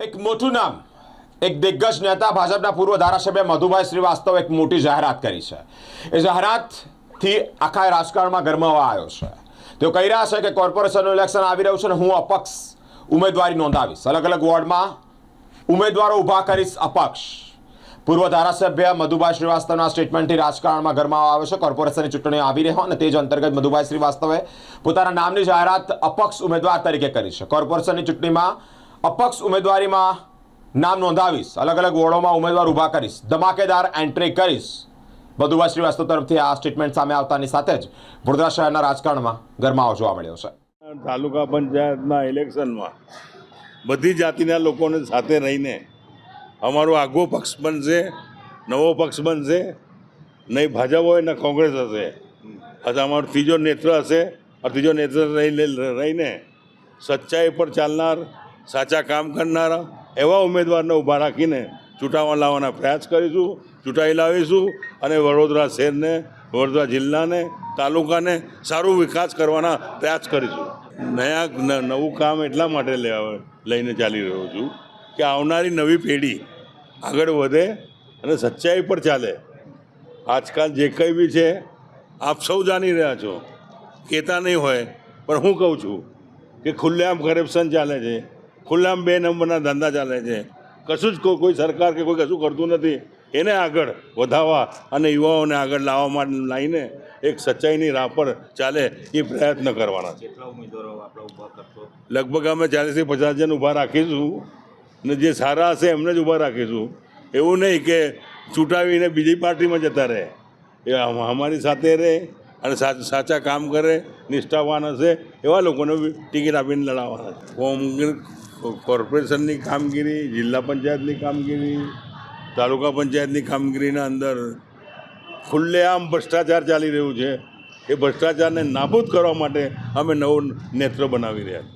એક મોટું નામ, એક દિગ્ગજ નેતા ભાજપના પૂર્વ ધારાસભ્ય મધુભાઈ શ્રીવાસ્તવ એક મોટી જાહેરાત કરી છે. એ જાહેરાતથી આખા રાજકારણમાં ગરમાવા આવ્યો છે. તેઓ કહી રહ્યા છે કે કોર્પોરેશનનું ઇલેક્શન આવી રહ્યું છે અને હું અપક્ષ ઉમેદવારી નોંધાવીશ. અલગ અલગ વોર્ડમાં ઉમેદવારો ઊભા કરીશ અપક્ષ. પૂર્વ ધારાસભ્ય મધુભાઈ શ્રીવાસ્તવના સ્ટેટમેન્ટથી રાજકારણમાં ગરમાવા આવે છે. કોર્પોરેશનની ચૂંટણીઓ આવી રહી અને તે જ અંતર્ગત મધુભાઈ શ્રીવાસ્તવે પોતાના નામની જાહેરાત અપક્ષ ઉમેદવાર તરીકે કરી છે. કોર્પોરેશનની ચૂંટણીમાં અપક્ષ ઉમેદવારીમાં નામ નોંધાવીશ. અલગ અલગ વોર્ડોમાં ઉમેદવાર ઊભા કરીશ. ધમાકેદાર એન્ટ્રી કરીશ. મધુભાઈ શ્રીવાસ્તવ તરફથી આ સ્ટેટમેન્ટ સામે આવતાની સાથે જ વડોદરા શહેરના રાજકારણમાં ગરમાવો જોવા મળ્યો છે. તાલુકા પંચાયતના ઇલેક્શનમાં બધી જાતિના લોકોને સાથે રહીને અમારો આગવો પક્ષ બનશે, નવો પક્ષ બનશે, નહીં ભાજપ હોય ને કોંગ્રેસ હશે. અથવા અમારો ત્રીજો નેત્ર હશે. ત્રીજો નેત્ર રહીને સચ્ચાઈ પર ચાલનાર સાચા કામ કરનારા એવા ઉમેદવારને ઊભા રાખીને ચૂંટાવા લાવવાના પ્રયાસ કરીશું, ચૂંટાઈ લાવીશું અને વડોદરા શહેરને, વડોદરા જિલ્લાને, તાલુકાને સારું વિકાસ કરવાના પ્રયાસ કરીશું. નયા નવું કામ એટલા માટે લઈને ચાલી રહ્યો છું કે આવનારી નવી પેઢી આગળ વધે અને સચ્ચાઈ પર ચાલે. આજકાલ જે કંઈ બી છે, આપ સૌ જાણી રહ્યા છો. કહેતા નહીં હોય, પણ હું કહું છું કે ખુલ્લેઆમ કરપ્શન ચાલે છે. ખુલ્લેઆમ બે નંબરના ધંધા ચાલે છે. કશું જ કોઈ કોઈ સરકાર કે કોઈ કશું કરતું નથી. એને આગળ વધારવા અને યુવાઓને આગળ લાવવા માટે લાવીને એક સચ્ચાઈની રાહ પર ચાલે એ પ્રયત્ન કરવાના છે. કેટલા ઉમેદવારો આપણે ઊભા કરશો? લગભગ અમે ચાલીસથી પચાસ જણ ઊભા રાખીશું. ને જે સારા હશે એમને જ ઊભા રાખીશું. એવું નહીં કે ચૂંટાવીને બીજી પાર્ટીમાં જતા રહે. એ અમારી સાથે રહે અને સાચા કામ કરે નિષ્ઠાવાન હશે એવા લોકોને બી ટિકિટ આપીને લડાવવાના છે. કોંગ્રેસ કોર્પોરેશનની કામગીરી, જિલ્લા પંચાયતની કામગીરી, તાલુકા પંચાયતની કામગીરીના અંદર ખુલ્લેઆમ ભ્રષ્ટાચાર ચાલી રહ્યું છે. એ ભ્રષ્ટાચારને નાબૂદ કરવા માટે અમે નવું નેત્ર બનાવી રહ્યા છીએ.